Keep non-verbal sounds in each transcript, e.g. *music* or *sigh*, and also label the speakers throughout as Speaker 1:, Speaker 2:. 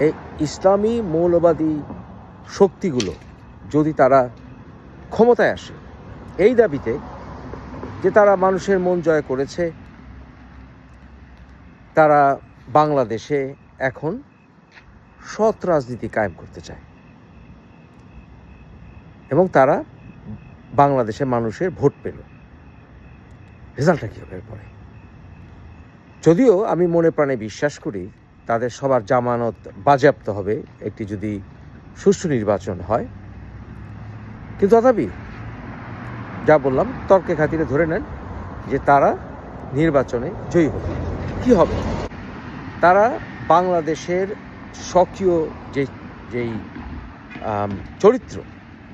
Speaker 1: এই ইসলামী মৌলবাদী শক্তিগুলো যদি তারা ক্ষমতায় আসে, এই দাবিতে যে তারা মানুষের মন জয় করেছে, তারা বাংলাদেশে এখন সৎ রাজনীতি কায়েম করতে চায়। এবং তারা বাংলাদেশে মানুষের ভোট পেল। রেজাল্টটা কী হবে এরপরে? যদিও আমি মনে প্রাণে বিশ্বাস করি তাদের সবার জামানত বাজেয়াপ্ত হবে, একটি যদি সুষ্ঠু নির্বাচন হয়। কিন্তু তথাপি যা বললাম, তর্কে খাতিরে ধরে নেন যে তারা নির্বাচনে জয়ী হবে। কি হবে? তারা বাংলাদেশের স্বকীয় যে, যেই চরিত্র,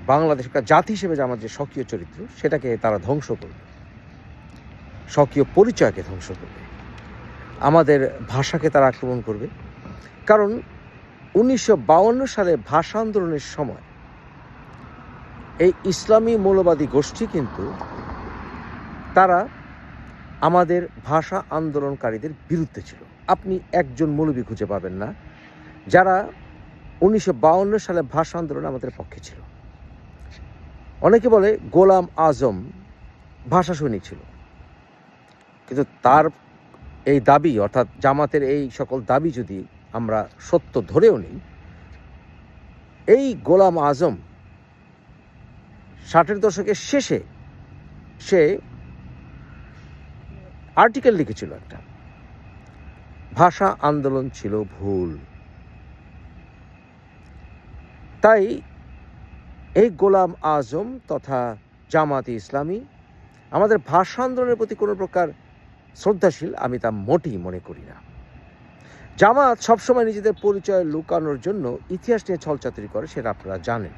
Speaker 1: বাংলাদেশ একটা জাতি হিসেবে যে আমার যে স্বকীয় চরিত্র, সেটাকে তারা ধ্বংস করবে। স্বকীয় পরিচয়কে ধ্বংস করবে। আমাদের ভাষাকে তারা আক্রমণ করবে। কারণ উনিশশো সালে ভাষা আন্দোলনের সময় এই ইসলামী মৌলবাদী গোষ্ঠী কিন্তু তারা আমাদের ভাষা আন্দোলনকারীদের বিরুদ্ধে ছিল। আপনি একজন মৌলবী খুঁজে পাবেন না, যারা উনিশশো সালে ভাষা আন্দোলন আমাদের পক্ষে ছিল। অনেকে বলে গোলাম আজম ভাষা সৈনিক ছিল। কিন্তু তার এই দাবি, অর্থাৎ জামাতের এই সকল দাবি যদি আমরা সত্য ধরেও নিই, এই গোলাম আজম ষাটের দশকের শেষে সে আর্টিকেল লিখেছিল একটা, ভাষা আন্দোলন ছিল ভুল। তাই এই গোলাম আজম তথা জামাতে ইসলামী, আমাদের ভাষা আন্দোলনের প্রতি কোনো প্রকার শ্রদ্ধাশীল, আমি তা মোটেই মনে করি না। জামাত সবসময় নিজেদের পরিচয় লুকানোর জন্য ইতিহাস নিয়ে ছলচাতুরি করে, সেটা আপনারা জানেন।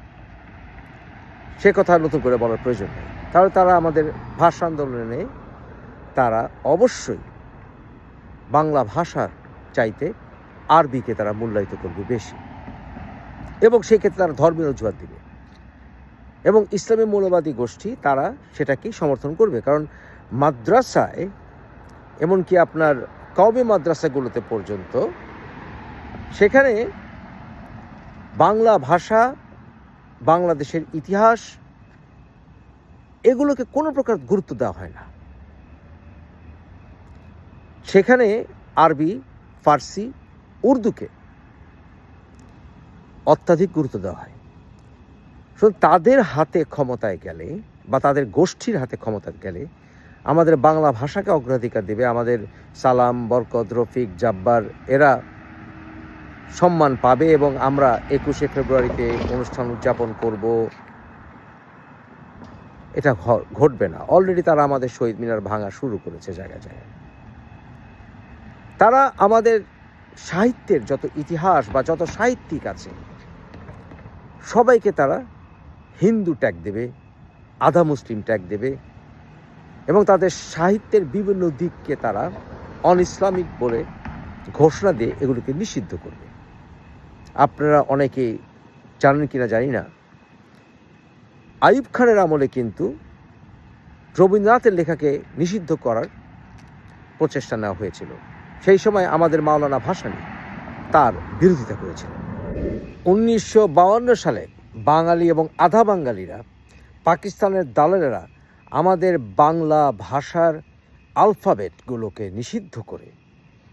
Speaker 1: সে কথা নতুন করে বলার প্রয়োজন নেই। তাহলে তারা আমাদের ভাষা আন্দোলনে তারা অবশ্যই বাংলা ভাষার চাইতে আরবিকে তারা মূল্যায়িত করবে বেশি। এবং সেক্ষেত্রে তারা ধর্মের অজুহাত দিবে। এবং ইসলামী মৌলবাদী গোষ্ঠী তারা সেটাকেই সমর্থন করবে। কারণ মাদ্রাসায় এমনকি আপনার কওমি মাদ্রাসাগুলোতে পর্যন্ত, সেখানে বাংলা ভাষা, বাংলাদেশের ইতিহাস, এগুলোকে কোনো প্রকার গুরুত্ব দেওয়া হয় না। সেখানে আরবি, ফার্সি, উর্দুকে অত্যাধিক গুরুত্ব দেওয়া হয়। শুধু তাদের হাতে ক্ষমতায় গেলে বা তাদের গোষ্ঠীর হাতে ক্ষমতায় গেলে আমাদের বাংলা ভাষাকে অগ্রাধিকার দেবে, আমাদের সালাম, বরকত, রফিক, জাব্বার, এরা সম্মান পাবে এবং আমরা একুশে ফেব্রুয়ারিতে অনুষ্ঠান উদযাপন করব। এটা ঘটবে না। অলরেডি তারা আমাদের শহীদ মিনার ভাঙা শুরু করেছে জায়গায় জায়গায়। তারা আমাদের সাহিত্যের যত ইতিহাস বা যত সাহিত্যিক আছে, সবাইকে তারা হিন্দু ট্যাগ দেবে, আধা মুসলিম ট্যাগ দেবে এবং তাদের সাহিত্যের বিভিন্ন দিককে তারা অন ইসলামিক বলে ঘোষণা দিয়ে এগুলোকে নিষিদ্ধ করবে। আপনারা অনেকে জানেন কিনা জানি না। আইব খানের আমলে কিন্তু রবীন্দ্রনাথের লেখাকে নিষিদ্ধ করার প্রচেষ্টা নেওয়া হয়েছিল। সেই সময় আমাদের মাওলানা ভাসানী তার বিরোধিতা করেছিলেন। উনিশশো সালে বাঙালি এবং আধা বাঙালিরা পাকিস্তানের দালালেরা আমাদের বাংলা ভাষার আলফাবেটগুলোকে নিষিদ্ধ করে।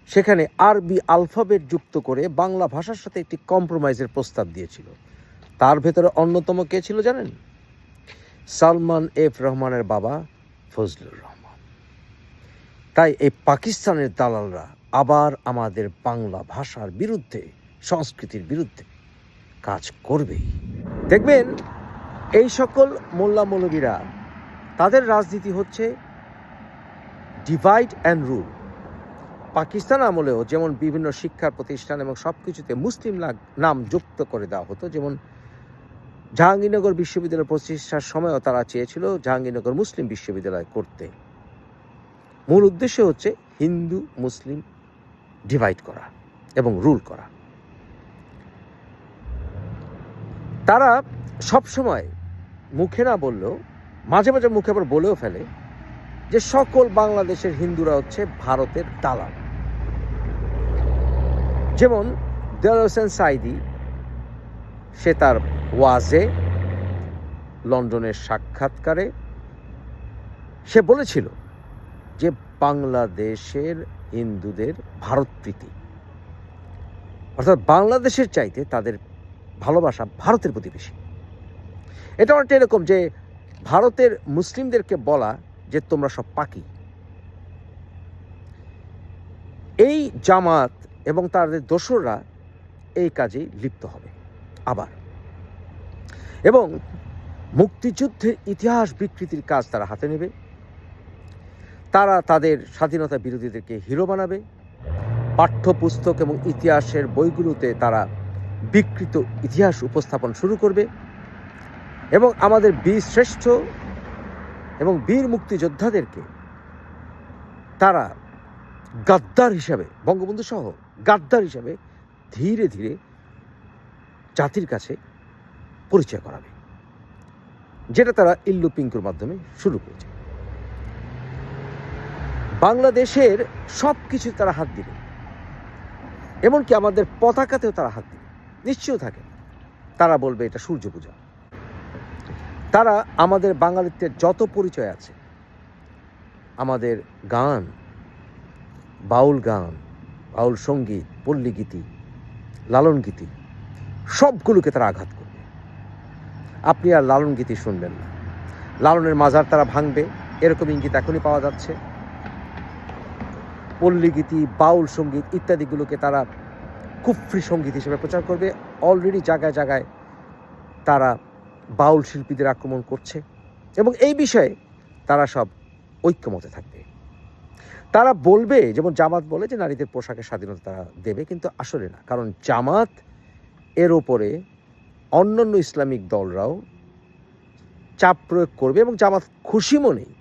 Speaker 1: সেখানে আরবি আলফাবেট যুক্ত করে বাংলা ভাষার সাথে একটি কম্প্রোমাইজের প্রস্তাব দিয়েছিল। তার ভেতরে অন্যতম কে ছিল জানেন? সালমান এফ রহমানের বাবা ফজলুর রহমান। তাই এই পাকিস্তানের দালালরা আবার আমাদের বাংলা ভাষার বিরুদ্ধে, সংস্কৃতির বিরুদ্ধে কাজ করবেই। দেখবেন, এই সকল মোল্লা মৌলবীরা তাদের রাজনীতি হচ্ছে ডিভাইড অ্যান্ড রুল পাকিস্তান আমলেও যেমন বিভিন্ন শিক্ষা প্রতিষ্ঠান এবং সব কিছুতে মুসলিম নাম যুক্ত করে দেওয়া হতো, যেমন জাহাঙ্গীরনগর বিশ্ববিদ্যালয় প্রতিষ্ঠার সময়ও তারা চেয়েছিল জাহাঙ্গীরনগর মুসলিম বিশ্ববিদ্যালয় করতে। মূল উদ্দেশ্য হচ্ছে হিন্দু, মুসলিম ডিভাইড করা এবং রুল করা। তারা সবসময় মুখে না বললেও মাঝে মাঝে মুখে আবার বলেও ফেলে যে সকল বাংলাদেশের হিন্দুরা হচ্ছে ভারতের দালাল। যেমন দেওয়ার হোসেন সাইদি সে তার ওয়াজে লন্ডনের সাক্ষাৎকারে সে বলেছিল যে বাংলাদেশের হিন্দুদের ভারত প্রীতি, অর্থাৎ বাংলাদেশের চাইতে তাদের ভালোবাসা ভারতের প্রতি বেশি। এটা অনেকটা এরকম যে ভারতের মুসলিমদেরকে বলা যে তোমরা সব পাকি। এই জামাত এবং তাদের দোসররা এই কাজেই লিপ্ত হবে আবার। এবং মুক্তিযুদ্ধের ইতিহাস বিকৃতির কাজ তারা হাতে নেবে। তারা তাদের স্বাধীনতা বিরোধীদেরকে হিরো বানাবে। পাঠ্যপুস্তক এবং ইতিহাসের বইগুলোতে তারা বিকৃত ইতিহাস উপস্থাপন শুরু করবে। এবং আমাদের বীর শ্রেষ্ঠ এবং বীর মুক্তিযোদ্ধাদেরকে তারা গাদ্দার হিসাবে, বঙ্গবন্ধু সহ গাদ্দার হিসাবে ধীরে ধীরে জাতির কাছে পরিচয় করাবে, যেটা তারা ইল্লু পিঙ্কুর মাধ্যমে শুরু করেছে। বাংলাদেশের সব কিছু তারা হাত দিবে, এমনকি আমাদের পতাকাতেও তারা হাত দিবে নিশ্চয় থাকে তারা বলবে এটা সূর্য পূজা। তারা আমাদের বাঙালিত্বের যত পরিচয় আছে, আমাদের গান, বাউল গান, বাউল সংগীত, পল্লীগীতি লালন গীতি সবগুলোকে তারা আঘাত করবে। আপনি আর লালন গীতি শুনবেন না। লালনের মাজার তারা ভাঙবে, এরকম ইঙ্গিত এখনই পাওয়া যাচ্ছে। পল্লীগীতি, বাউল সংগীত ইত্যাদিগুলোকে তারা কুফরি সংগীত হিসেবে প্রচার করবে। অলরেডি জায়গায় জায়গায় তারা বাউল শিল্পীদের আক্রমণ করছে এবং এই বিষয়ে তারা সব ঐক্যমতে থাকবে। তারা বলবে, যেমন জামাত বলে যে নারীদের পোশাকের স্বাধীনতা তারা দেবে, কিন্তু আসলে না। কারণ জামাত এর ওপরে অন্যান্য ইসলামিক দলরাও চাপ প্রয়োগ করবে এবং জামাত খুশি মনেই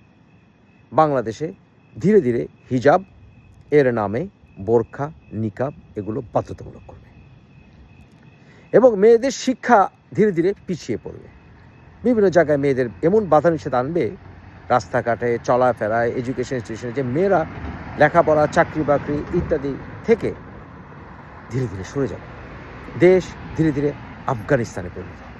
Speaker 1: বাংলাদেশে ধীরে ধীরে হিজাব, এর নামে বোরখা, নিকাব এগুলো বাধ্যতামূলক করবে। এবং মেয়েদের শিক্ষা ধীরে ধীরে পিছিয়ে পড়বে। বিভিন্ন জায়গায় মেয়েদের এমন বাধা নিষেধ আনবে, রাস্তাঘাটে, চলাফেরায় এডুকেশন ইনস্টিটিউশনে যে মেয়েরা লেখাপড়া, চাকরি বাকরি ইত্যাদি থেকে ধীরে ধীরে সরে যাবে। দেশ ধীরে ধীরে আফগানিস্তানে পরিণত হবে।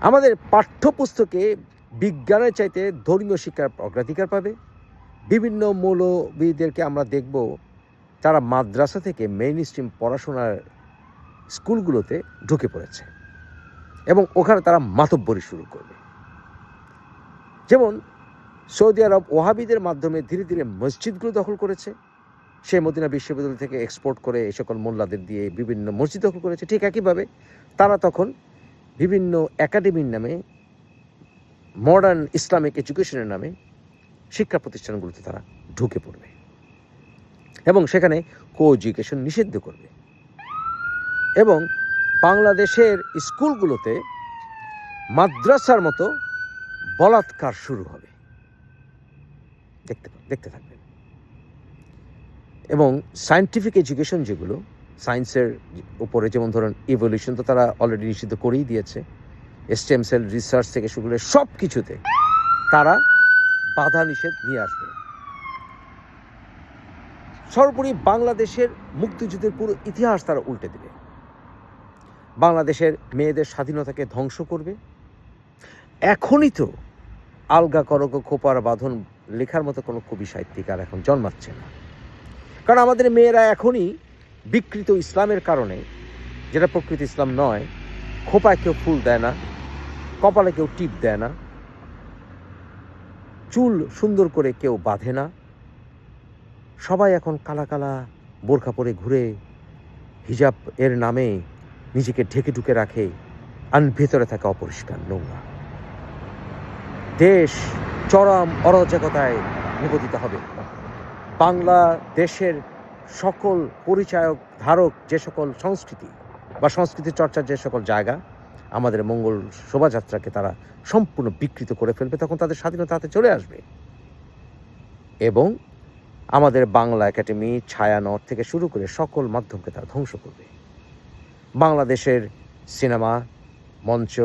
Speaker 1: আমাদের পাঠ্যপুস্তকে বিজ্ঞানের চাইতে ধর্মীয় শিক্ষার অগ্রাধিকার পাবে। বিভিন্ন মৌলবীদেরকে আমরা দেখব তারা মাদ্রাসা থেকে মেইন স্ট্রিম পড়াশোনার স্কুলগুলোতে ঢুকে পড়েছে এবং ওখানে তারা মাতব্বরি শুরু করবে। যেমন সৌদি আরব ওহাবিদের মাধ্যমে ধীরে ধীরে মসজিদগুলো দখল করেছে। সে মদিনা বিশ্ববিদ্যালয় থেকে এক্সপোর্ট করে এই সকল মোল্লাদের দিয়ে বিভিন্ন মসজিদ দখল করেছে। ঠিক একইভাবে তারা তখন বিভিন্ন একাডেমির নামে মডার্ন ইসলামিক এডুকেশনের নামে শিক্ষা প্রতিষ্ঠানগুলোতে তারা ঢুকে পড়বে এবং সেখানে কো এডুকেশন নিষিদ্ধ করবে। এবং বাংলাদেশের স্কুলগুলোতে মাদ্রাসার মতো বলাৎকার শুরু হবে। দেখতে দেখতে থাকবেন। এবং সায়েন্টিফিক এডুকেশন যেগুলো সায়েন্সের উপরে যেমন ধরুন ইভলিউশন তো তারা অলরেডি নিষিদ্ধ করেই দিয়েছে স্টেম সেল রিসার্চ থেকে শুরু করে সব কিছুতে তারা বাধা নিষেধ নিয়ে আসবে। সর্বোপরি বাংলাদেশের মুক্তিযুদ্ধের পুরো ইতিহাস তারা উল্টে দেবে। বাংলাদেশের মেয়েদের স্বাধীনতাকে ধ্বংস করবে। এখনই তো আলগা করক খোপার বাঁধন লেখার মতো কোনো কবি সাহিত্যিক আর এখন জন্মাচ্ছে না। কারণ আমাদের মেয়েরা এখনই বিকৃত ইসলামের কারণে, যেটা প্রকৃত ইসলাম নয়, খোপায় কেউ ফুল দেয় না, কপালে কেউ টিপ দেয় না, চুল সুন্দর করে কেউ বাঁধে না। সবাই এখন কালা কালা বোরখা পরে ঘুরে হিজাব এর নামে নিজেকে ঢেকে ঢুকে রাখে আর ভেতরে থাকে অপরিষ্কার নোংরা। দেশ চরম অরাজকতায় নিবেদিত হবে। বাংলা দেশের সকল পরিচায়ক, ধারক যে সকল সংস্কৃতি বা সংস্কৃতি চর্চার যে সকল জায়গা, আমাদের মঙ্গল শোভাযাত্রাকে তারা সম্পূর্ণ বিকৃত করে ফেলবে, তখন তাদের স্বাধীনতা হাতে চলে আসবে। এবং আমাদের বাংলা একাডেমি ছায়ানট থেকে শুরু করে সকল মাধ্যমকে তারা ধ্বংস করবে। বাংলাদেশের সিনেমা, মঞ্চ,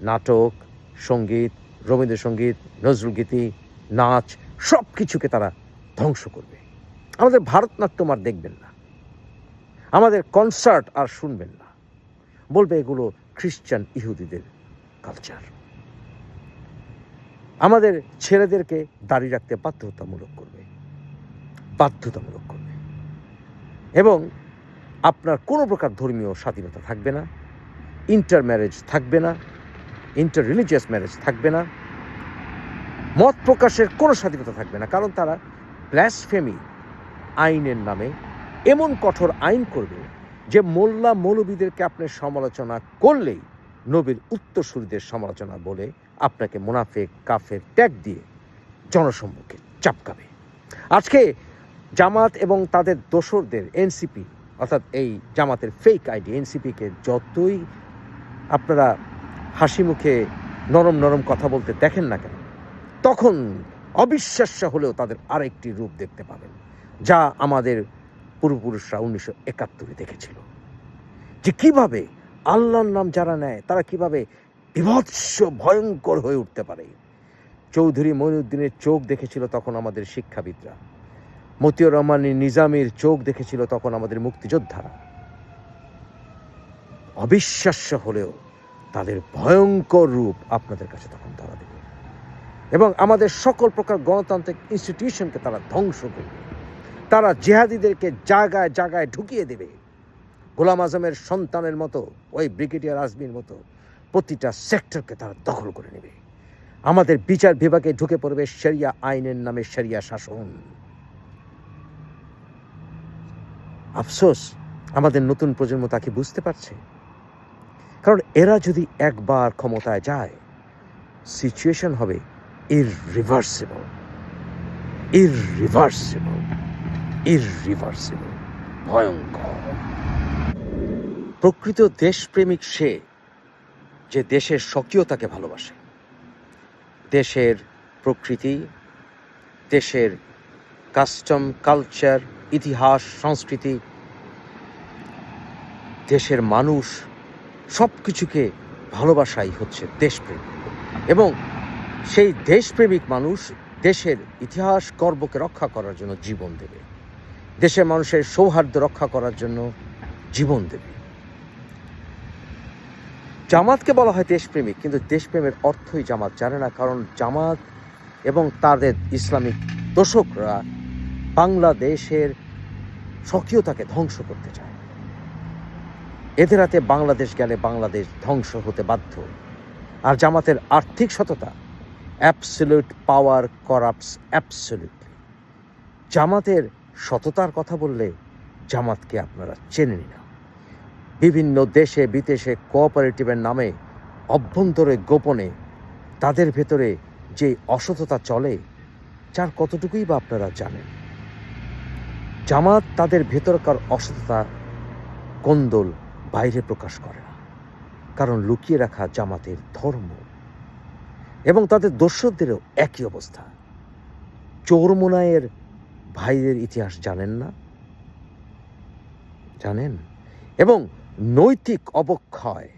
Speaker 1: নাটক, সংগীত, রবীন্দ্রসঙ্গীত নজরুলগীতি নাচ সব কিছুকে তারা ধ্বংস করবে। আমাদের ভারতনাট্যম আর দেখবেন না। আমাদের কনসার্ট আর শুনবেন না। বলবে এগুলো খ্রিস্টান ইহুদিদের কালচার আমাদের ছেলেদেরকে দাঁড়িয়ে রাখতে বাধ্যতামূলক করবে। বাধ্যতামূলক করবে। এবং আপনার কোনো প্রকার ধর্মীয় স্বাধীনতা থাকবে না ইন্টার ম্যারেজ থাকবে না ইন্টার রিলিজিয়াস ম্যারেজ থাকবে না, মত প্রকাশের কোনো স্বাধীনতা থাকবে না, কারণ তারা ব্ল্যাসফেমি আইনের নামে এমন কঠোর আইন করবে যে মোল্লা মৌলবীদেরকে আপনি সমালোচনা করলেই নবীর উত্তরসূরিদের সমালোচনা বলে আপনাকে মুনাফেক, কাফের ট্যাগ দিয়ে জনসম্মুখে চাপকাবে। আজকে জামাত এবং তাদের দোসরদের, এনসিপি অর্থাৎ এই জামাতের ফেক আইডি এনসিপিকে যতই আপনারা হাসি মুখে নরম নরম কথা বলতে দেখেন না কেন, তখন অবিশ্বাস্য হলেও তাদের আরেকটি রূপ দেখতে পাবেন, যা আমাদের পূর্বপুরুষরা উনিশশো একাত্তরে দেখেছিল। যে কীভাবে আল্লাহর নাম যারা নেয়, তারা কীভাবে বিভৎস, ভয়ঙ্কর হয়ে উঠতে পারে। চৌধুরী মঈনুদ্দিনের চোখ দেখেছিল তখন আমাদের শিক্ষাবিদরা। মতিউর রহমানের নিজামের চোখ দেখেছিল তখন আমাদের মুক্তিযোদ্ধারা। অবিশ্বাস্য হলেও তাদের ভয়ঙ্কর রূপ আপনাদের কাছে তখন ধরা দেবে। এবং আমাদের সকল প্রকার গণতান্ত্রিক ইনস্টিটিউশনকে তারা ধ্বংস করবে। তারা জেহাদিদেরকে জায়গায় জায়গায় ঢুকিয়ে দেবে। গোলাম আজমের সন্তানের মতো, ওই ব্রিগেডিয়ার আজমির মতো প্রতিটা সেক্টরকে তারা দখল করে নেবে। আমাদের বিচার বিভাগে ঢুকে পড়বে শরিয়া আইনের নামে শরিয়া শাসন। আফসোস, আমাদের নতুন প্রজন্ম তাকে বুঝতে পারছে। কারণ এরা যদি একবার ক্ষমতায় যায় সিচুয়েশন হবে ইররিভার্সিবল ইররিভার্সিবল ইররিভার্সিবল ভয়ঙ্কর। প্রকৃত দেশপ্রেমিক সে, যে দেশের স্বকীয়তাকে ভালোবাসে। দেশের প্রকৃতি, দেশের কাস্টম কালচার ইতিহাস, সংস্কৃতি দেশের মানুষ সব কিছুকে ভালোবাসাই হচ্ছে দেশপ্রেম। এবং সেই দেশপ্রেমিক মানুষ দেশের ইতিহাস গর্বকে রক্ষা করার জন্য জীবন দেবে। দেশের মানুষের সৌহার্দ্য রক্ষা করার জন্য জীবন দেবে। জামাতকে বলা হয় দেশপ্রেমিক, কিন্তু দেশপ্রেমের অর্থই জামাত জানে না, কারণ জামাত এবং তাদের ইসলামিক দোষকরা বাংলাদেশের স্বকীয়তাকে ধ্বংস করতে চায়। এদের হাতে বাংলাদেশ গেলে বাংলাদেশ ধ্বংস হতে বাধ্য। আর জামাতের আর্থিক সততা অ্যাবসলিউট পাওয়ার করাপস অ্যাবসলিউট জামাতের সততার কথা বললে জামাতকে আপনারা চেনে না বিভিন্ন দেশে বিদেশে কোঅপারেটিভের নামে অভ্যন্তরে গোপনে তাদের ভেতরে যে অসততা চলে, যার কতটুকুই বা আপনারা জানেন। জামাত তাদের ভেতরকার অসততা, কোন্দল বাইরে প্রকাশ করে না। কারণ লুকিয়ে রাখা জামাতের ধর্ম এবং তাদের দর্শকদেরও একই অবস্থা। চোরমোনায়ের ভাইদের ইতিহাস জানেন না? জানেন? এবং নৈতিক অবক্ষয়,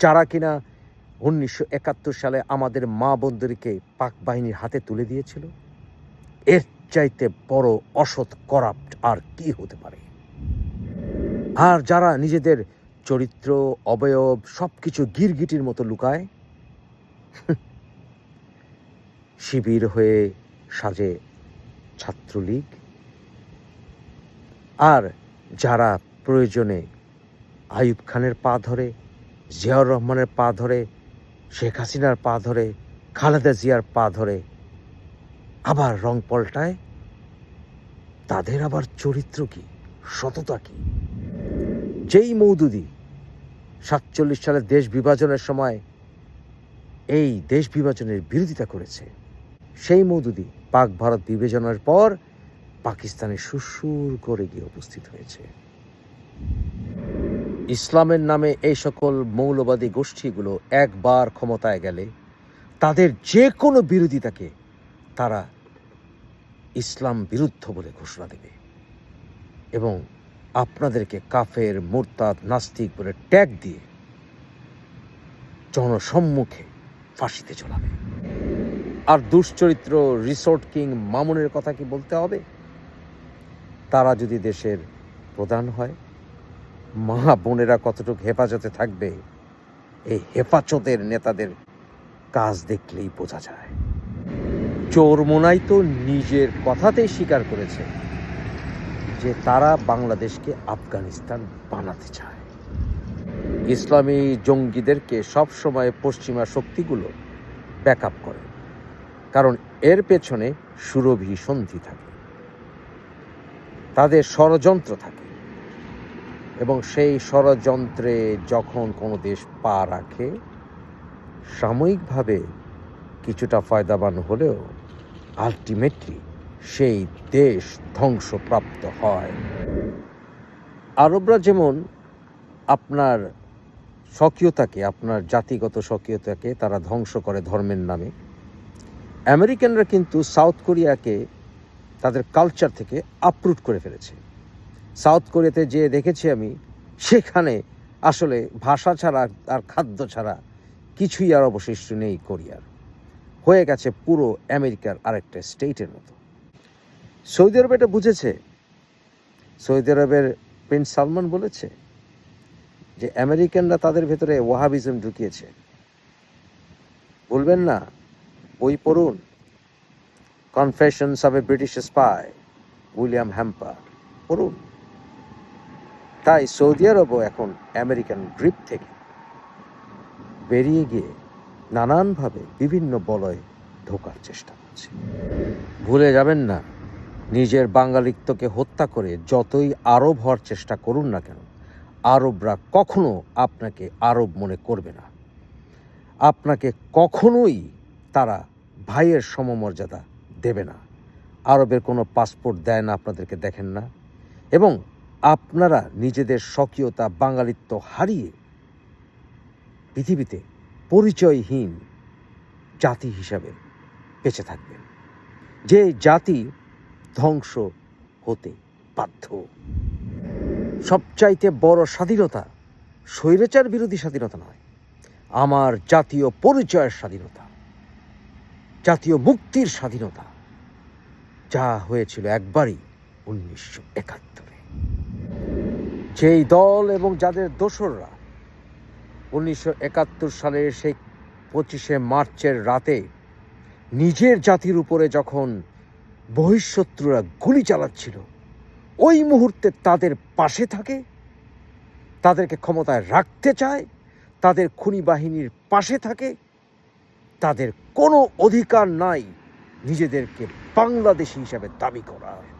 Speaker 1: যারা কিনা উনিশশো একাত্তর সালে আমাদের মা বন্ধুরকে পাক বাহিনীর হাতে তুলে দিয়েছিল, এর চাইতে বড় অসৎ করাপ্ট আর কি হতে পারে? আর যারা নিজেদের চরিত্র, অবয়ব সব কিছু গিরগিটির মতো লুকায়, *laughs* শিবির হয়ে সাজে ছাত্রলীগ। আর যারা প্রয়োজনে আইয়ুব খানের পা ধরে, জিয়াউর রহমানের পা ধরে, শেখ হাসিনার পা ধরে, খালেদা জিয়ার পা ধরে আবার রং পাল্টায়, তাদের আবার চরিত্র কি, সততা কি? যেই মৌদুদি সাতচল্লিশ সালে দেশ বিভাজনের সময় এই দেশ বিভাজনের বিরোধিতা করেছে, সেই মৌদুদি পাক ভারত বিভাজনের পর পাকিস্তানে সুসুর করে গিয়ে উপস্থিত হয়েছে। ইসলামের নামে এই সকল মৌলবাদী গোষ্ঠীগুলো একবার ক্ষমতায় গেলে তাদের যে কোনো বিরোধিতাকে তারা ইসলাম বিরুদ্ধ বলে ঘোষণা দেবে এবং আপনাদেরকে কাফের, মোরতাদ, নাস্তিক বলে ট্যাগ দিয়ে জনসম্মুখে ফাঁসিতে চলাবে আর দুশ্চরিত্র রিসোর্ট কিং মামুনের কথা কি বলতে হবে? তারা যদি দেশের প্রধান হয়, মা বোনেরা কতটুকু হেফাজতে থাকবে? এই হেফাজতের নেতাদের কাজ দেখলেই বোঝা যায়। চোরমোনাই তো নিজের কথাতেই স্বীকার করেছে। যে তারা বাংলাদেশকে আফগানিস্তান বানাতে চায়। ইসলামী জঙ্গিদেরকে সবসময় পশ্চিমা শক্তিগুলো ব্যাক আপ করে, কারণ এর পেছনে সুরভি সন্ধি থাকে, তাদের ষড়যন্ত্র থাকে, এবং সেই ষড়যন্ত্রে যখন কোনো দেশ পা রাখে, সাময়িকভাবে কিছুটা ফায়দাবান হলেও আলটিমেটলি সেই দেশ ধ্বংসপ্রাপ্ত হয়। আরবরা যেমন আপনার স্বকীয়তাকে, আপনার জাতিগত স্বকীয়তাকে তারা ধ্বংস করে ধর্মের নামে, আমেরিকানরা কিন্তু সাউথ কোরিয়াকে তাদের কালচার থেকে আপরুট করে ফেলেছে। সাউথ কোরিয়াতে যে দেখেছি আমি, সেখানে আসলে ভাষা ছাড়া আর খাদ্য ছাড়া কিছুই আর অবশিষ্ট নেই কোরিয়ার। হয়ে গেছে পুরো আমেরিকার আরেকটা স্টেটের মতো। সৌদি আরব এটা বুঝেছে। সৌদি আরবের প্রিন্স সালমান বলেছে যে আমেরিকানরা তাদের ভেতরে ওয়াহাবিজম ঢুকিয়েছে। বলবেন না, বই পড়ুন। Confessions of a British spy William Hamper, পড়ুন। তাই সৌদি আরবও এখন আমেরিকান গ্রিপ থেকে বেরিয়ে গিয়ে নানানভাবে বিভিন্ন বলয় ঢোকার চেষ্টা করছে। ভুলে যাবেন না। নিজের বাঙালিত্বকে হত্যা করে যতই আরব হওয়ার চেষ্টা করুন না কেন, আরবরা কখনো আপনাকে আরব মনে করবে না। আপনাকে কখনোই তারা ভাইয়ের সমমর্যাদা দেবে না। আরবের কোনো পাসপোর্ট দেয় না, আপনাদেরকে দেখেন না। এবং আপনারা নিজেদের স্বকীয়তা, বাঙালিত্ব হারিয়ে পৃথিবীতে পরিচয়হীন জাতি হিসাবে বেঁচে থাকবেন। যে জাতি ধ্বংস হতে বাধ্য। সবচাইতে বড় স্বাধীনতা স্বৈরাচার বিরোধী স্বাধীনতা নয়, আমার জাতীয় পরিচয়ের স্বাধীনতা, জাতীয় মুক্তির স্বাধীনতা, যা হয়েছিল একবারই উনিশশো একাত্তরে। যেই দল এবং যাদের দোসররা উনিশশো একাত্তর সালের সেই পঁচিশে মার্চের রাতে নিজের জাতির উপরে যখন বহিঃশত্রুরা গুলি চালাচ্ছিল। ওই মুহূর্তে তাদের পাশে থাকে, তাদেরকে ক্ষমতায় রাখতে চায়, তাদের খুনি বাহিনীর পাশে থাকে, তাদের কোনো অধিকার নাই নিজেদেরকে বাংলাদেশি হিসাবে দাবি করার।